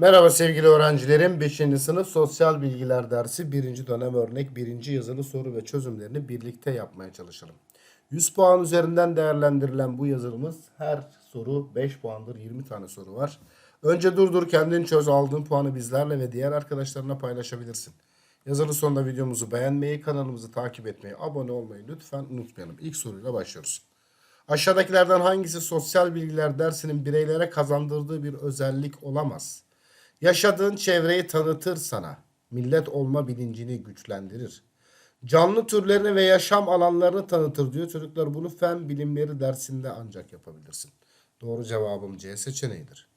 Merhaba sevgili öğrencilerim. 5. sınıf sosyal bilgiler dersi 1. dönem örnek 1. yazılı soru ve çözümlerini birlikte yapmaya çalışalım. 100 puan üzerinden değerlendirilen bu yazılımız her soru 5 puandır 20 tane soru var. Önce durdur kendin çöz aldığın puanı bizlerle ve diğer arkadaşlarına paylaşabilirsin. Yazılı sonunda videomuzu beğenmeyi, kanalımızı takip etmeyi, abone olmayı lütfen unutmayalım. İlk soruyla başlıyoruz. Aşağıdakilerden hangisi sosyal bilgiler dersinin bireylere kazandırdığı bir özellik olamaz? Yaşadığın çevreyi tanıtır sana. Millet olma bilincini güçlendirir. Canlı türlerini ve yaşam alanlarını tanıtır diyor. Çocuklar bunu fen bilimleri dersinde ancak yapabilirsin. Doğru cevabım C seçeneğidir.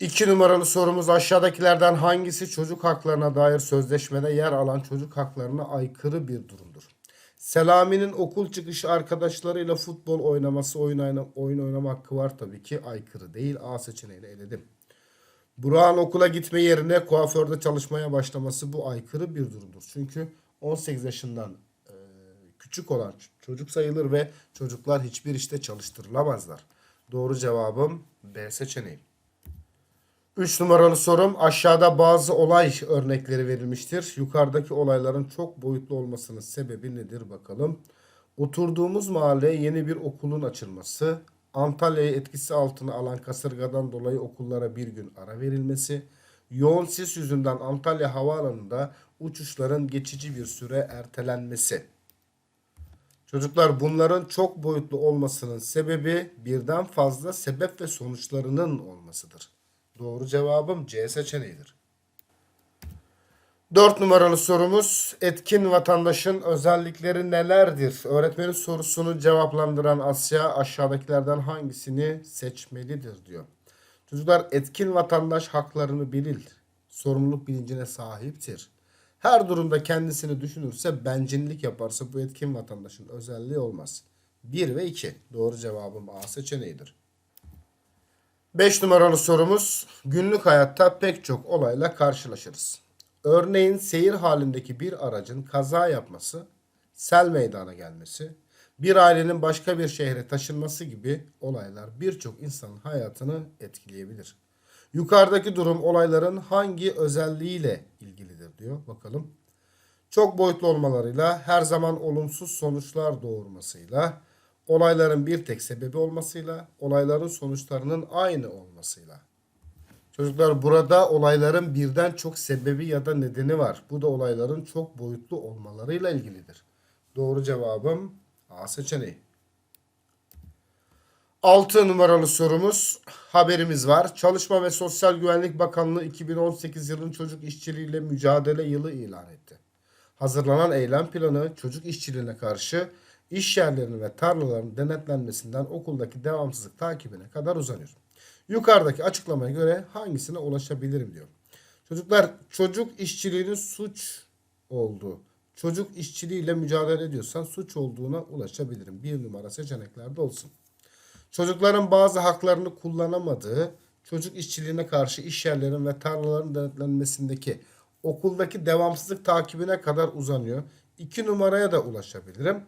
İki numaralı sorumuz aşağıdakilerden hangisi çocuk haklarına dair sözleşmede yer alan çocuk haklarına aykırı bir durumdur? Selami'nin okul çıkışı arkadaşlarıyla futbol oynaması, oyun, oyna, oyun oynama hakkı var tabii ki aykırı değil. A seçeneğini eledim. Burak'ın okula gitme yerine kuaförde çalışmaya başlaması bu aykırı bir durumdur. Çünkü 18 yaşından e, küçük olan çocuk sayılır ve çocuklar hiçbir işte çalıştırılamazlar. Doğru cevabım B seçeneği. 3 numaralı sorum aşağıda bazı olay örnekleri verilmiştir. Yukarıdaki olayların çok boyutlu olmasının sebebi nedir bakalım. Oturduğumuz mahalleye yeni bir okulun açılması, Antalya'yı etkisi altına alan kasırgadan dolayı okullara bir gün ara verilmesi, yoğun sis yüzünden Antalya Havaalanı'nda uçuşların geçici bir süre ertelenmesi. Çocuklar bunların çok boyutlu olmasının sebebi birden fazla sebep ve sonuçlarının olmasıdır. Doğru cevabım C seçeneğidir. 4 numaralı sorumuz etkin vatandaşın özellikleri nelerdir? Öğretmenin sorusunu cevaplandıran Asya aşağıdakilerden hangisini seçmelidir diyor. Çocuklar etkin vatandaş haklarını bilir. Sorumluluk bilincine sahiptir. Her durumda kendisini düşünürse bencillik yaparsa bu etkin vatandaşın özelliği olmaz. 1 ve 2 doğru cevabım A seçeneğidir. 5 numaralı sorumuz günlük hayatta pek çok olayla karşılaşırız. Örneğin seyir halindeki bir aracın kaza yapması, sel meydana gelmesi, bir ailenin başka bir şehre taşınması gibi olaylar birçok insanın hayatını etkileyebilir. Yukarıdaki durum olayların hangi özelliğiyle ilgilidir diyor. Bakalım. Çok boyutlu olmalarıyla, her zaman olumsuz sonuçlar doğurmasıyla, olayların bir tek sebebi olmasıyla, olayların sonuçlarının aynı olmasıyla. Çocuklar burada olayların birden çok sebebi ya da nedeni var. Bu da olayların çok boyutlu olmalarıyla ilgilidir. Doğru cevabım A seçeneği. 6 numaralı sorumuz haberimiz var. Çalışma ve Sosyal Güvenlik Bakanlığı 2018 yılın çocuk işçiliğiyle mücadele yılı ilan etti. Hazırlanan eylem planı çocuk işçiliğine karşı iş yerlerinin ve tarlaların denetlenmesinden okuldaki devamsızlık takibine kadar uzanıyor. Yukarıdaki açıklamaya göre hangisine ulaşabilirim diyor. Çocuklar çocuk işçiliğinin suç olduğu, çocuk işçiliğiyle mücadele ediyorsan suç olduğuna ulaşabilirim. Bir numara seçeneklerde olsun. Çocukların bazı haklarını kullanamadığı, çocuk işçiliğine karşı iş yerlerin ve tarlaların denetlenmesindeki okuldaki devamsızlık takibine kadar uzanıyor. İki numaraya da ulaşabilirim.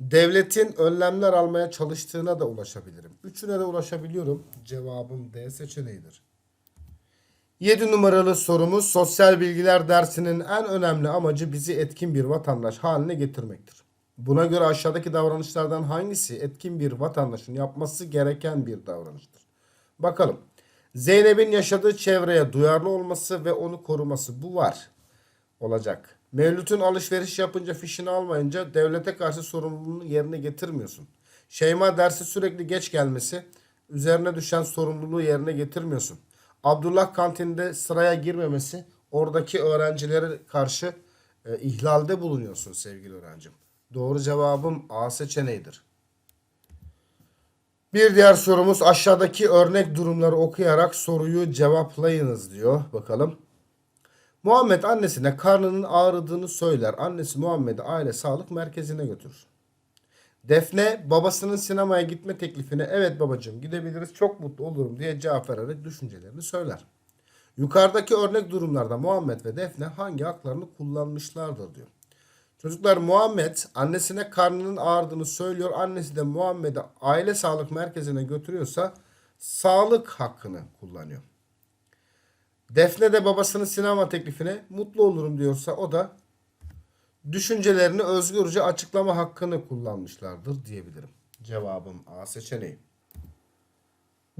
Devletin önlemler almaya çalıştığına da ulaşabilirim. Üçüne de ulaşabiliyorum. Cevabım D seçeneğidir. 7 numaralı sorumuz sosyal bilgiler dersinin en önemli amacı bizi etkin bir vatandaş haline getirmektir. Buna göre aşağıdaki davranışlardan hangisi etkin bir vatandaşın yapması gereken bir davranıştır? Bakalım. Zeynep'in yaşadığı çevreye duyarlı olması ve onu koruması bu var. Olacak. Mevlüt'ün alışveriş yapınca fişini almayınca devlete karşı sorumluluğunu yerine getirmiyorsun. Şeyma dersi sürekli geç gelmesi, üzerine düşen sorumluluğu yerine getirmiyorsun. Abdullah kantinde sıraya girmemesi, oradaki öğrencilere karşı e, ihlalde bulunuyorsun sevgili öğrencim. Doğru cevabım A seçeneğidir. Bir diğer sorumuz aşağıdaki örnek durumları okuyarak soruyu cevaplayınız diyor. Bakalım. Muhammed annesine karnının ağrıdığını söyler. Annesi Muhammed'i aile sağlık merkezine götürür. Defne babasının sinemaya gitme teklifine evet babacığım gidebiliriz çok mutlu olurum diye cevap vererek düşüncelerini söyler. Yukarıdaki örnek durumlarda Muhammed ve Defne hangi haklarını kullanmışlardır diyor. Çocuklar Muhammed annesine karnının ağrıdığını söylüyor. Annesi de Muhammed'i aile sağlık merkezine götürüyorsa sağlık hakkını kullanıyor. Defne de babasının sinema teklifine mutlu olurum diyorsa o da düşüncelerini özgürce açıklama hakkını kullanmışlardır diyebilirim. Cevabım A seçeneği.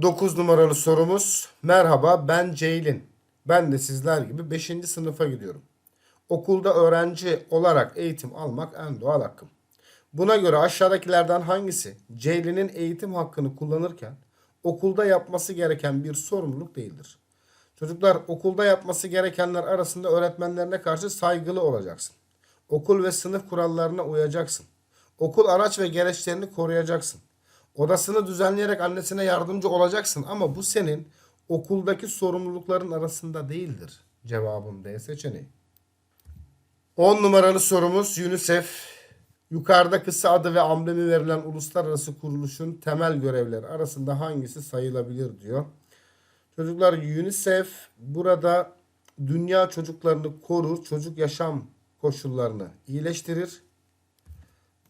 9 numaralı sorumuz. Merhaba ben Ceylin. Ben de sizler gibi 5. sınıfa gidiyorum. Okulda öğrenci olarak eğitim almak en doğal hakkım. Buna göre aşağıdakilerden hangisi Ceylin'in eğitim hakkını kullanırken okulda yapması gereken bir sorumluluk değildir? Çocuklar okulda yapması gerekenler arasında öğretmenlerine karşı saygılı olacaksın. Okul ve sınıf kurallarına uyacaksın. Okul araç ve gereçlerini koruyacaksın. Odasını düzenleyerek annesine yardımcı olacaksın ama bu senin okuldaki sorumlulukların arasında değildir. Cevabım D seçeneği. 10 numaralı sorumuz UNICEF. Yukarıda kısa adı ve amblemi verilen uluslararası kuruluşun temel görevleri arasında hangisi sayılabilir diyor. Çocuklar UNICEF burada dünya çocuklarını korur, çocuk yaşam koşullarını iyileştirir.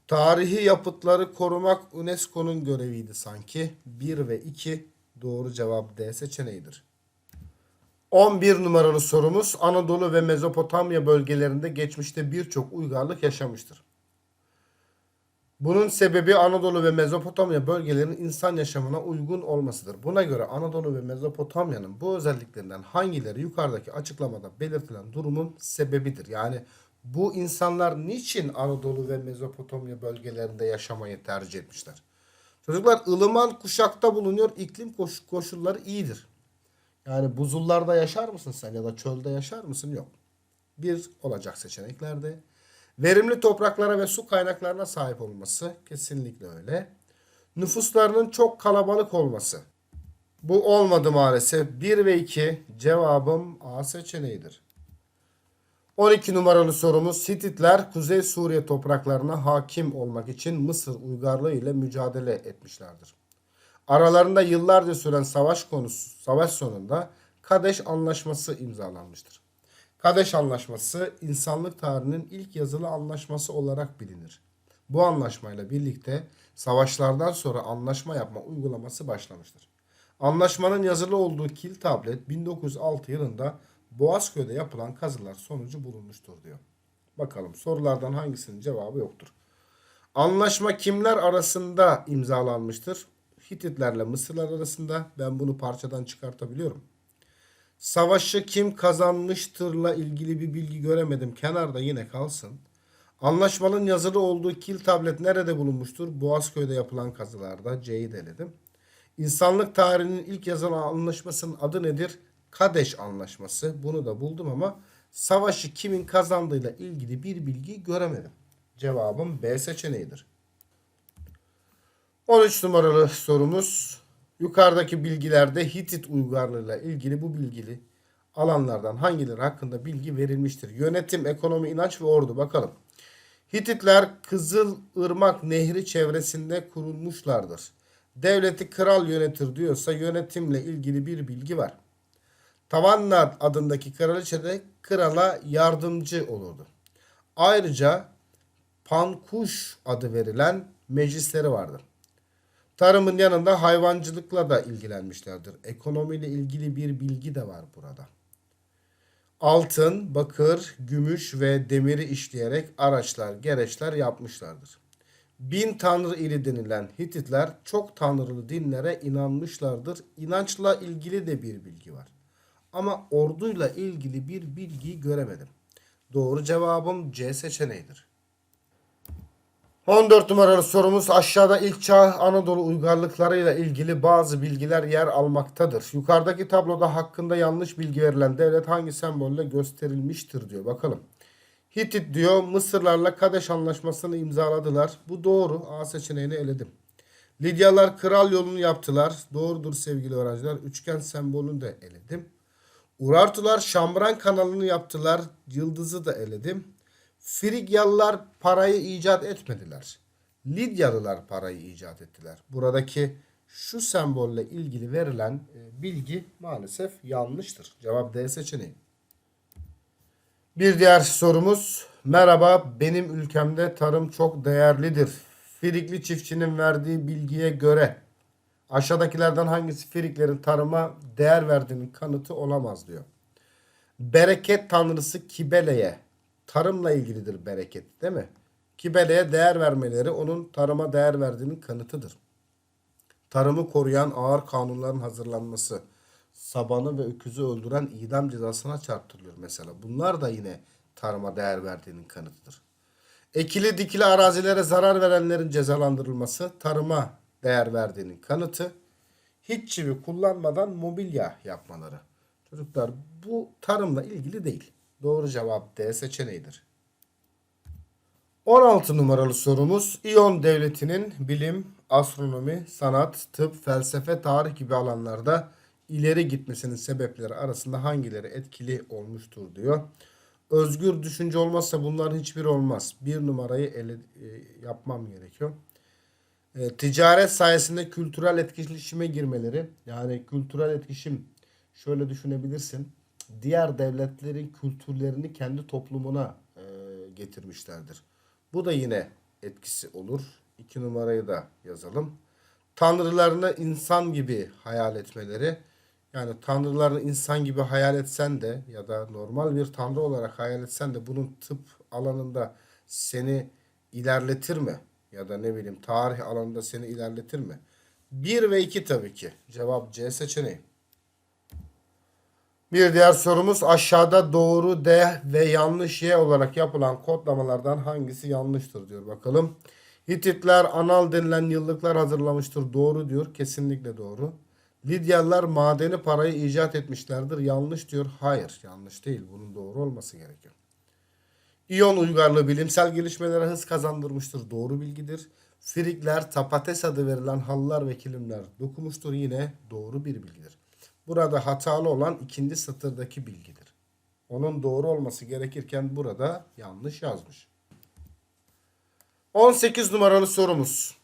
Tarihi yapıtları korumak UNESCO'nun göreviydi sanki. 1 ve 2 doğru cevap D seçeneğidir. 11 numaralı sorumuz Anadolu ve Mezopotamya bölgelerinde geçmişte birçok uygarlık yaşamıştır. Bunun sebebi Anadolu ve Mezopotamya bölgelerinin insan yaşamına uygun olmasıdır. Buna göre Anadolu ve Mezopotamya'nın bu özelliklerinden hangileri yukarıdaki açıklamada belirtilen durumun sebebidir? Yani bu insanlar niçin Anadolu ve Mezopotamya bölgelerinde yaşamayı tercih etmişler? Çocuklar ılıman kuşakta bulunuyor. İklim koş- koşulları iyidir. Yani buzullarda yaşar mısın sen ya da çölde yaşar mısın? Yok. Bir olacak seçeneklerde. Verimli topraklara ve su kaynaklarına sahip olması kesinlikle öyle. Nüfuslarının çok kalabalık olması. Bu olmadı maalesef. 1 ve 2 cevabım A seçeneğidir. 12 numaralı sorumuz Hititler Kuzey Suriye topraklarına hakim olmak için Mısır uygarlığı ile mücadele etmişlerdir. Aralarında yıllarca süren savaş konusu savaş sonunda Kadeş Anlaşması imzalanmıştır. Kadeş Anlaşması insanlık tarihinin ilk yazılı anlaşması olarak bilinir. Bu anlaşmayla birlikte savaşlardan sonra anlaşma yapma uygulaması başlamıştır. Anlaşmanın yazılı olduğu kil tablet 1906 yılında Boğazköy'de yapılan kazılar sonucu bulunmuştur diyor. Bakalım sorulardan hangisinin cevabı yoktur. Anlaşma kimler arasında imzalanmıştır? Hititlerle Mısırlar arasında. Ben bunu parçadan çıkartabiliyorum. Savaşı kim kazanmıştırla ilgili bir bilgi göremedim. Kenarda yine kalsın. Anlaşmanın yazılı olduğu kil tablet nerede bulunmuştur? Boğazköy'de yapılan kazılarda. C'yi deledim. İnsanlık tarihinin ilk yazılan anlaşmasının adı nedir? Kadeş Anlaşması. Bunu da buldum ama savaşı kimin kazandığıyla ilgili bir bilgi göremedim. Cevabım B seçeneğidir. 13 numaralı sorumuz. Yukarıdaki bilgilerde Hitit uygarlığıyla ilgili bu bilgili alanlardan hangileri hakkında bilgi verilmiştir? Yönetim, ekonomi, inanç ve ordu. Bakalım. Hititler Kızıl Irmak Nehri çevresinde kurulmuşlardır. Devleti kral yönetir diyorsa yönetimle ilgili bir bilgi var. Tavanna adındaki kraliçe de krala yardımcı olurdu. Ayrıca Pankuş adı verilen meclisleri vardır. Tarımın yanında hayvancılıkla da ilgilenmişlerdir. Ekonomiyle ilgili bir bilgi de var burada. Altın, bakır, gümüş ve demiri işleyerek araçlar, gereçler yapmışlardır. Bin tanrı ili denilen Hititler çok tanrılı dinlere inanmışlardır. İnançla ilgili de bir bilgi var. Ama orduyla ilgili bir bilgi göremedim. Doğru cevabım C seçeneğidir. 14 numaralı sorumuz aşağıda ilk çağ Anadolu uygarlıklarıyla ilgili bazı bilgiler yer almaktadır. Yukarıdaki tabloda hakkında yanlış bilgi verilen devlet hangi sembolle gösterilmiştir diyor. Bakalım. Hitit diyor Mısırlarla Kadeş anlaşmasını imzaladılar. Bu doğru. A seçeneğini eledim. Lidyalar kral yolunu yaptılar. Doğrudur sevgili öğrenciler. Üçgen sembolünü de eledim. Urartular Şambran kanalını yaptılar. Yıldızı da eledim. Frigyalılar parayı icat etmediler. Lidyalılar parayı icat ettiler. Buradaki şu sembolle ilgili verilen e, bilgi maalesef yanlıştır. Cevap D seçeneği. Bir diğer sorumuz. Merhaba benim ülkemde tarım çok değerlidir. Frikli çiftçinin verdiği bilgiye göre aşağıdakilerden hangisi Friklerin tarıma değer verdiğinin kanıtı olamaz diyor. Bereket tanrısı Kibele'ye tarımla ilgilidir bereket değil mi? Kibele'ye değer vermeleri onun tarıma değer verdiğinin kanıtıdır. Tarımı koruyan ağır kanunların hazırlanması, sabanı ve öküzü öldüren idam cezasına çarptırılıyor mesela. Bunlar da yine tarıma değer verdiğinin kanıtıdır. Ekili dikili arazilere zarar verenlerin cezalandırılması tarıma değer verdiğinin kanıtı. Hiç çivi kullanmadan mobilya yapmaları. Çocuklar bu tarımla ilgili değil. Doğru cevap D seçeneğidir. 16 numaralı sorumuz İyon Devleti'nin bilim, astronomi, sanat, tıp, felsefe, tarih gibi alanlarda ileri gitmesinin sebepleri arasında hangileri etkili olmuştur diyor. Özgür düşünce olmazsa bunların hiçbiri olmaz. Bir numarayı ele, e, yapmam gerekiyor. E, ticaret sayesinde kültürel etkileşime girmeleri yani kültürel etkileşim şöyle düşünebilirsin. Diğer devletlerin kültürlerini kendi toplumuna e, getirmişlerdir. Bu da yine etkisi olur. İki numarayı da yazalım. Tanrılarını insan gibi hayal etmeleri. Yani tanrılarını insan gibi hayal etsen de ya da normal bir tanrı olarak hayal etsen de bunun tıp alanında seni ilerletir mi? Ya da ne bileyim tarih alanında seni ilerletir mi? 1 ve 2 tabii ki. Cevap C seçeneği. Bir diğer sorumuz aşağıda doğru D ve yanlış Y olarak yapılan kodlamalardan hangisi yanlıştır diyor bakalım. Hititler anal denilen yıllıklar hazırlamıştır. Doğru diyor. Kesinlikle doğru. Lidyalılar madeni parayı icat etmişlerdir. Yanlış diyor. Hayır yanlış değil. Bunun doğru olması gerekiyor. İyon uygarlığı bilimsel gelişmelere hız kazandırmıştır. Doğru bilgidir. Frikler tapates adı verilen halılar ve kilimler dokumuştur. Yine doğru bir bilgidir. Burada hatalı olan ikinci satırdaki bilgidir. Onun doğru olması gerekirken burada yanlış yazmış. 18 numaralı sorumuz.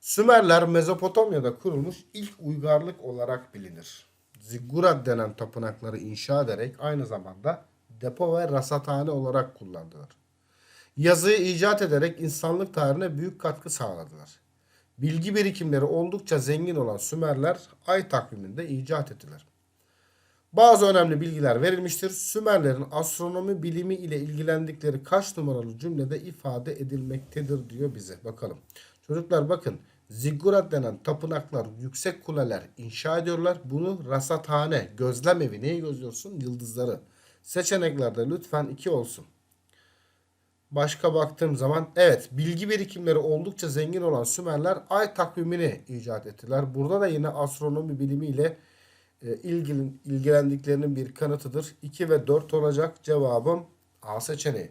Sümerler Mezopotamya'da kurulmuş ilk uygarlık olarak bilinir. Ziggurat denen tapınakları inşa ederek aynı zamanda depo ve rasathane olarak kullandılar. Yazıyı icat ederek insanlık tarihine büyük katkı sağladılar. Bilgi birikimleri oldukça zengin olan Sümerler ay takviminde icat ettiler. Bazı önemli bilgiler verilmiştir. Sümerlerin astronomi bilimi ile ilgilendikleri kaç numaralı cümlede ifade edilmektedir diyor bize. Bakalım. Çocuklar bakın. Ziggurat denen tapınaklar, yüksek kuleler inşa ediyorlar. Bunu rasathane, gözlem evi. Neyi gözlüyorsun? Yıldızları. Seçeneklerde lütfen 2 olsun. Başka baktığım zaman evet bilgi birikimleri oldukça zengin olan Sümerler ay takvimini icat ettiler. Burada da yine astronomi bilimiyle e, ilgili, ilgilendiklerinin bir kanıtıdır. 2 ve 4 olacak cevabım A seçeneği.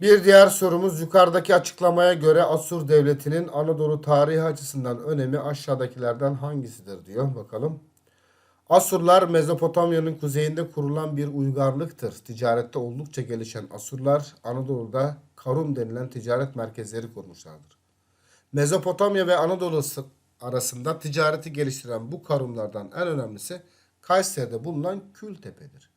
Bir diğer sorumuz yukarıdaki açıklamaya göre Asur Devleti'nin Anadolu tarihi açısından önemi aşağıdakilerden hangisidir diyor. Bakalım. Asurlar Mezopotamya'nın kuzeyinde kurulan bir uygarlıktır. Ticarette oldukça gelişen Asurlar Anadolu'da Karum denilen ticaret merkezleri kurmuşlardır. Mezopotamya ve Anadolu arasında ticareti geliştiren bu karumlardan en önemlisi Kayseri'de bulunan Kültepe'dir.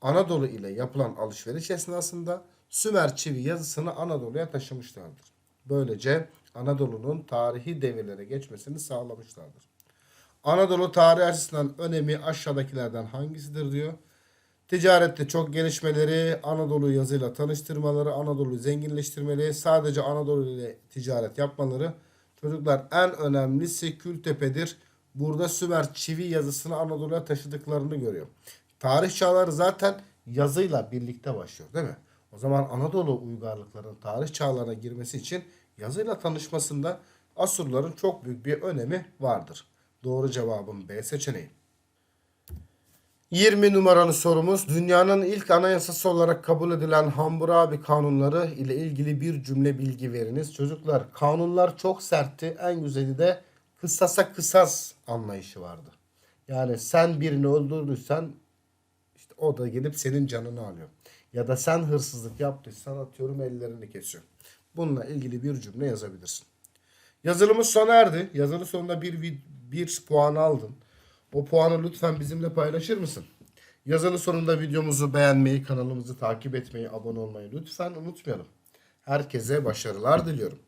Anadolu ile yapılan alışveriş esnasında Sümer çivi yazısını Anadolu'ya taşımışlardır. Böylece Anadolu'nun tarihi devirlere geçmesini sağlamışlardır. Anadolu tarihi açısından önemi aşağıdakilerden hangisidir diyor. Ticarette çok gelişmeleri, Anadolu yazıyla tanıştırmaları, Anadolu zenginleştirmeleri, sadece Anadolu ile ticaret yapmaları. Çocuklar en önemlisi Kültepe'dir. Burada Sümer çivi yazısını Anadolu'ya taşıdıklarını görüyor. Tarih çağları zaten yazıyla birlikte başlıyor değil mi? O zaman Anadolu uygarlıkların tarih çağlarına girmesi için yazıyla tanışmasında Asurların çok büyük bir önemi vardır. Doğru cevabım B seçeneği. 20 numaralı sorumuz dünyanın ilk anayasası olarak kabul edilen Hammurabi kanunları ile ilgili bir cümle bilgi veriniz. Çocuklar kanunlar çok sertti. En güzeli de kısasa kısas anlayışı vardı. Yani sen birini öldürdüysen işte o da gelip senin canını alıyor. Ya da sen hırsızlık yaptıysan atıyorum ellerini kesiyor. Bununla ilgili bir cümle yazabilirsin. Yazılımız sona erdi. Yazılı sonunda bir, bir puan aldın. O puanı lütfen bizimle paylaşır mısın? Yazılı sonunda videomuzu beğenmeyi, kanalımızı takip etmeyi, abone olmayı lütfen unutmayalım. Herkese başarılar diliyorum.